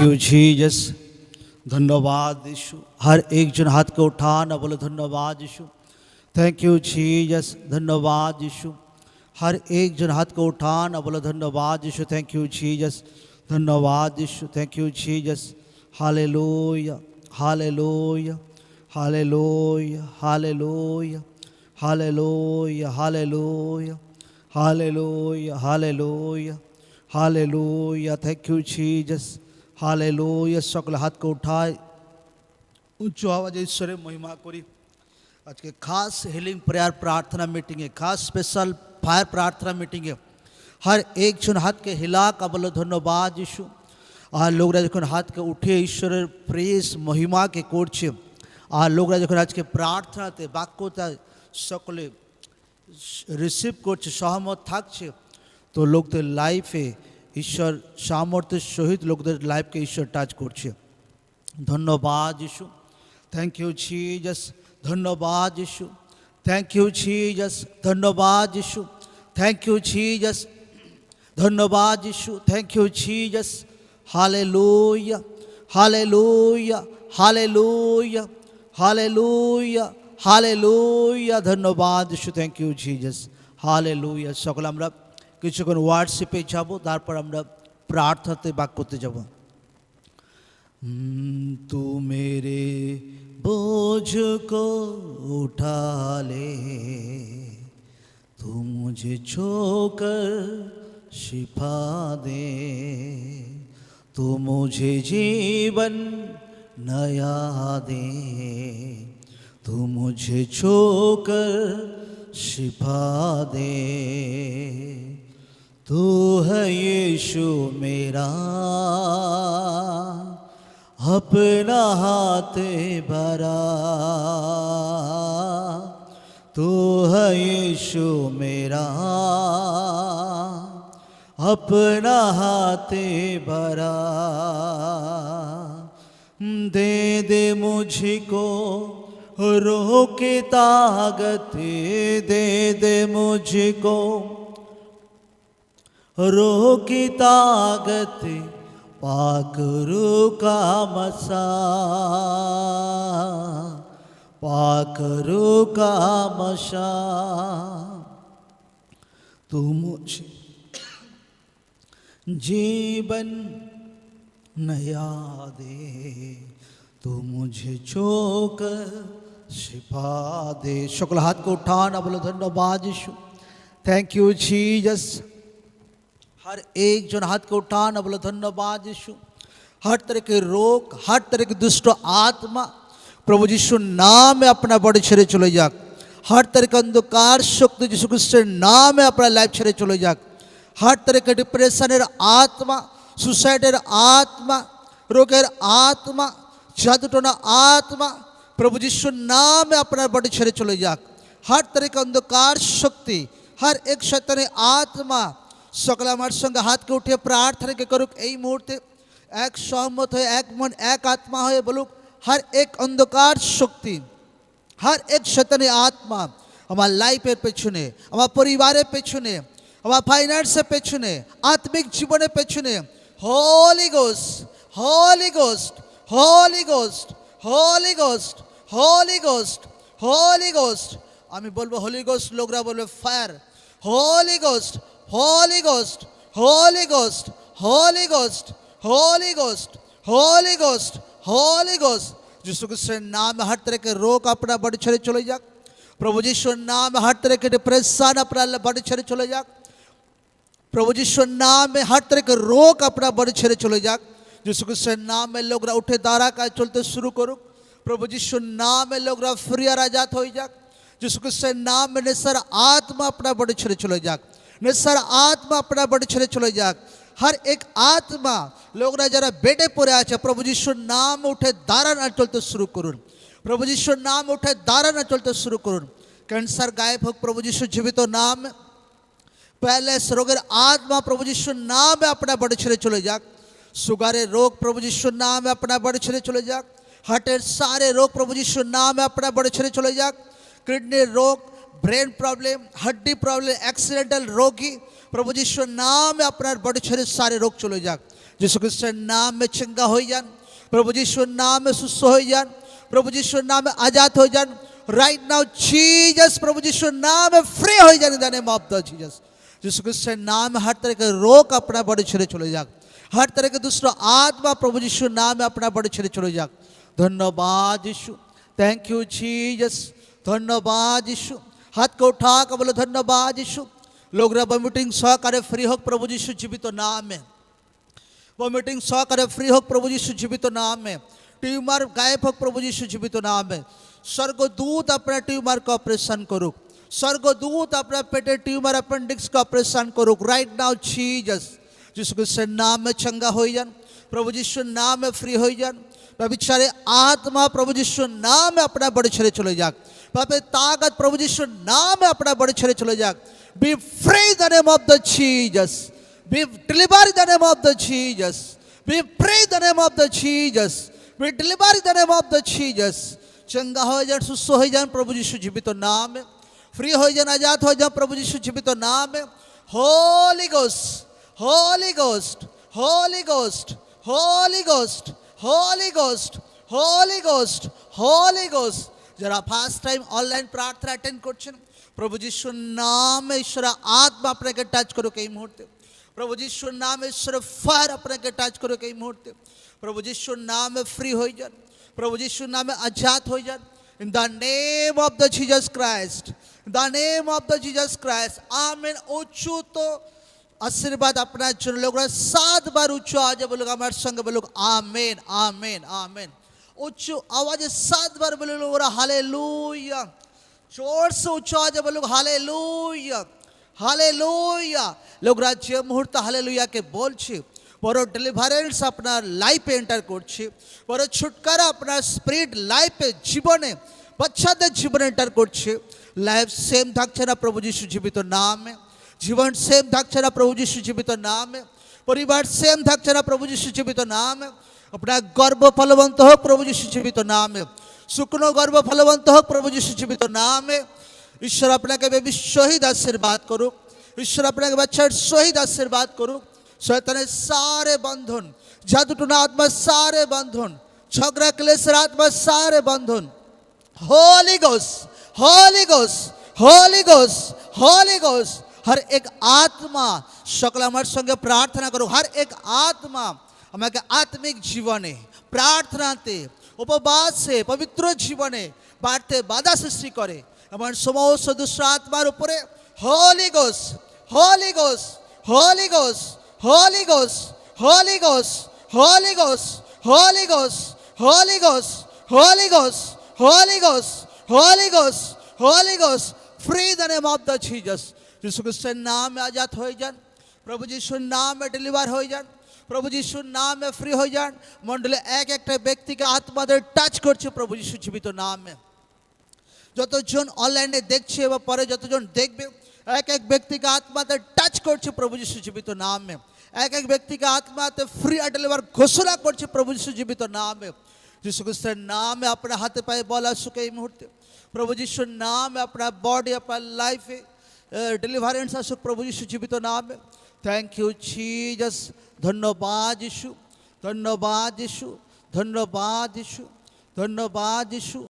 You Jesus धन्यवाद यीशु हर एक जन हाथ को उठाना, बोले धन्यवाद यीशु थैंक यू जीजस धन्यवाद यीशु हर एक जन हाथ को उठाना, बोले धन्यवाद यीशु थैंक यू जीजस धन्यवाद यीशु thank you Jesus hallelujah hallelujah hallelujah hallelujah hallelujah hallelujah hallelujah hallelujah hallelujah thank you हाल सकल हाथ को उठाए। उच्च आवाज़ ईश्वर, महिमा करी। आज के खास हिलिंग प्रेयर प्रार्थना मीटिंग है, खास स्पेशल फायर प्रार्थना मीटिंग है। हर एक जन हाथ के हिला का बोलो धन्यवाद, यीशु। আর के যখন হাতকে উঠে ঈশ্বরের প্রেস মহিমাকে করছে আর লোকরা যখন আজকে প্রার্থনাতে বাক্যতা সকলে রিসিভ করছে সহমত থাকছে तो লোকদের লাইফে ঈশ্বর সামর্থ্যের সহিত লোকদের লাইফকে ঈশ্বর টাচ করছে ধন্যবাদ যিশু থ্যাংক ইউ জিজাস ধন্যবাদ যিশু থ্যাংক ইউ জিজাস ধন্যবাদ যিশু থ্যাংক ইউ জিজাস ধন্যবাদ যিশু thank you Jesus hallelujah hallelujah hallelujah hallelujah hallelujah ধন্যবাদ যিশু থ্যাংক ইউ জিজাস হালেলুয়া সকল আমরা কিছুক্ষণ ওয়ার্ডশিপে যাব, তারপর আমরা প্রার্থনাতে বাক করতে যাব। তু মেরে বোঝ কো, উঠালে। তু মুঝে ছোক শিফা দে তু মুঝে জীবন নয়া দে তু মুঝে ছোক শিফা দে तू है यीशु मेरा। अपना हाथ भरा। तू है यीशु मेरा। अपना हाथ भरा। दे दे मुझको रो की ताकत, दे दे मुझको रो की ताकत पाक रू का मसा। पाक रू का मशा तू मुझे जीवन नया दे, तू मुझे चोक शिफा दे। शुक्ल हाथ को उठाना, बोलो धन्यवाद यीशु। थैंक यू जीसस हर एक जन हाथ को उठाना बोलो धन्यवाद यीशु हर तरह के रोग हर तरह के दुष्ट आत्मा প্রভু যিশুর নামে আপনার বডি ছেড়ে চলে যাক हर तरह का अंधकार शक्ति যিশু খ্রিস্টের নামে আপনার লাইফ ছেড়ে চলে যাক हर तरह के ডিপ্রেশনের আত্মা সুসাইডের আত্মা রোগের আত্মা জাদুটনা আত্মা প্রভু যিশুর নামে আপনার বডি ছেড়ে চলে যাক हर तरह का अंधकार শক্তি हर एक শয়তানের আত্মা সকলে আমার সঙ্গে হাতকে উঠিয়ে প্রার্থনাকে করুক এই মুহূর্তে এক সহমত হয়ে এক মন এক আত্মা হয়ে বলুক हर एक অন্ধকার শক্তি হর এক শতানি আত্মা আমার লাইফের পেছনে আমার পরিবারের পেছনে আমার ফাইন্যান্সের পেছনে আত্মিক জীবনের পেছনে holy ghost holy ghost holy ghost holy ghost holy ghost holy ghost আমি বলবো হোলি গোস্ট লোকরা বলবে fire Holi ghost Holy Ghost, Holy Ghost, Holy Ghost, Holy Ghost, Holy Ghost, Holy Ghost. जिसु के नाम हर तरह के रोग अपना बड़ छड़े चले जा प्रभु जीशु नाम हर तरह के डिप्रेशन अपना बड़ छड़े चले जा प्रभु जीशु नाम में हर तरह के रोग अपना बड़ छड़े चले जा जिसु के नाम में लोग उठे दारा का चलते शुरू करो प्रभु जीशु नाम में लोग फ्री आज़ाद हो जाक जिसु के नाम में सर आत्मा अपना बड़ छड़े चले जा নেশার আত্মা আপনার বাড়ি ছেড়ে চলে যাক হর এক আত্মা লোকরা যারা বেডে পড়ে আছে প্রভু যিশুর নাম উঠে দাঁড়ান আর চলতে শুরু করুন প্রভু যিশুর নাম উঠে দাঁড়ান আর চলতে শুরু করুন ক্যান্সার গায়েব হোক প্রভু যিশুর জীবিত নাম প্যালেস রোগের আত্মা প্রভু যিশুর নামে আপনার বাড়ি ছেড়ে চলে যাক সুগারের রোগ প্রভু যিশুর নামে আপনার বাড়ি ছেড়ে চলে যাক হার্টের সারে রোগ প্রভু যিশুর নামে আপনার বাড়ি ছেড়ে চলে যাক কিডনির রোগ ब्रेन प्रॉब्लम हड्डी प्रॉब्लम एक्सीडेंटल रोगी, प्रभु जीशु नाम में अपना बड़ी शरीर सारे रोग चले जा जीशु कृष्ण नाम में चंगा हो जान प्रभु जीशु नाम में सुस्थ हो जान प्रभु जीशु नाम में आज़ाद हो जान राइट नाउ जीजस प्रभु जीशु नाम में फ्री हो जाने जाने माफ़ दो जीजस जीशु ख्रीस्ट नाम में हर तरह के रोग अपना बड़े शरीर चले जा हर तरह के दूसरा आत्मा प्रभु जीशु नाम में अपना बड़े शरीर चले जा धन्यवाद यीशु। थैंक यू जीजस धन्यवाद यीशु। हाथ को उठा कर बोलो धन्यवाद यीशु। लोग रब सह करे फ्री हो, प्रभु यीशु जीवित तो नाम में वोमिटिंग सह करे फ्री हो, प्रभु यीशु जीवित तो नाम में ट्यूमर गायब हो, प्रभु यीशु जीवित तो नाम है। स्वर्गदूत अपने ट्यूमर का ऑपरेशन करो। स्वर्गदूत अपने पेटे ट्यूमर अपेंडिक्स का ऑपरेशन करो। राइट नाउ जीसस जिसको से नाम में चंगा हो जान, प्रभु जीशु नाम में फ्री हो जान। व्यभिचारे आत्मा प्रभु जीशु नाम अपना बड़े छड़े चले जाग। पापे ताकत प्रभु जीशु नाम अपना बड़े छड़े चले जाग। Be free the name of the Jesus be deliver the name of the Jesus be free the name of the Jesus be deliver the name of the Jesus चंगा हो जाए सुस्थ हो जाए, प्रभु जीशु जीवित तो नाम में। फ्री हो जाए आज़ाद हो जा प्रभु जीशु जीवित तो नाम में। Holy ghost holy ghost holy ghost holy ghost holy ghost holy ghost holy ghost जरा फ़र्स्ट टाइम ऑनलाइन प्रार्थना अटेंड कर प्रभु जीशुर नाम ईश्वर आत्मा अपने के टच करो कई मुहूर्त। प्रभु जीशुर नाम ईश्वर फायर अपना के टच करो कई मुहूर्त। प्रभु जीशुर नाम फ्री हो जन। प्रभु जीशुर नाम आज़ाद हो जन। In the name of the Jesus Christ the name of the Jesus Christ amen. ओचू तो आशीर्वाद अपना चुन लोग सात बार उच्च आवाज़ बोलोग, हमारे संग बोलोग, आमेन आमेन आमेन। उच्च आवाज़ सात बार बोलोग हाले लूया ज़ोर से उच्च आवाज़ बोलोग हाले लूया हाले लूया लोग, राज्य मुहूर्त हाले लूया के बोल बड़ो বড় अपना लाइफ एंटर कर করছে বড় ছুটকারা আপনার স্পিরিট লাইফে জীবনে বাচ্চাদের জীবনে এন্টার করছে লাইফ সেম থাকছে प्रभु जीशु जीवित नाम। है जीवन सेम धाक्षरा प्रभु जी सुजीवित नाम है। परिवार सेम धाक्षरा प्रभु जी सुजीवित नाम है। अपना गर्व फलवंत हो, प्रभु जी सुजीवित नाम है। শুকনো গর্ব ফলবন্ত হোক প্রভু যীশু জীবিত নামে ঈশ্বর আপনাকে বেবি শহীদ আশীর্বাদ করুক ঈশ্বর আপনাকে বাচ্চার শহীদ আশীর্বাদ করুক শয়তানের সারে বন্ধন জাদুটুনা আত্মার সারে বন্ধন ঝগড়া ক্লেশের আত্মার সারে বন্ধন হলি গোস হলি গোস হলি গোস হলি গোস हर एक आत्मा সকল আমার সঙ্গে প্রার্থনা করো হর এক আত্মা আমাকে আত্মিক জীবনে প্রার্থনাতে উপবাসে পবিত্র জীবনে বাড়তে বাধা সৃষ্টি করে আমার সমস্ত দুষ্ট আত্মার উপরে হোলি গোস হোলি গোস হোলি গোস হোলি গোস হোলি গোস হোলি গোস হোলি গোস হোলি গোস হোলি গোস Holy Ghost, Holy Ghost, Holy Ghost, free the name of the Jesus. যিশু খ্রিস্টের নামে আজাদ হয়ে যান, প্রভু যিশুর নামে ডেলিভার হয়ে যান, প্রভু যিশুর নামে ফ্রি হয়ে যান। মন্ডলে এক একটা ব্যক্তিকে আত্মাদের টাচ করছে প্রভু যিশু জীবিত নামে। যতজন অনলাইনে দেখছে বা পরে যতজন দেখবে, এক এক ব্যক্তিকে আত্মাতে টাচ করছে প্রভু যিশু জীবিত নামে। এক এক ব্যক্তিকে আত্মাতে ফ্রি ডেলিভার ঘোষণা করছে প্রভু যিশু জীবিত নামে। যিশু খ্রিস্টের নামে আপনার হাতে পায়ে বল আসুক এই মুহূর্তে। প্রভু যিশুর নামে আপনার বডি আপনার লাইফে ডেলিভারেন্স আসুক প্রভু যিশু জীবিত নাম। থ্যাংক ইউ জিজাস ধন্যবাদ যিশু। ধন্যবাদ যিশু। ধন্যবাদ যিশু। ধন্যবাদ যিশু।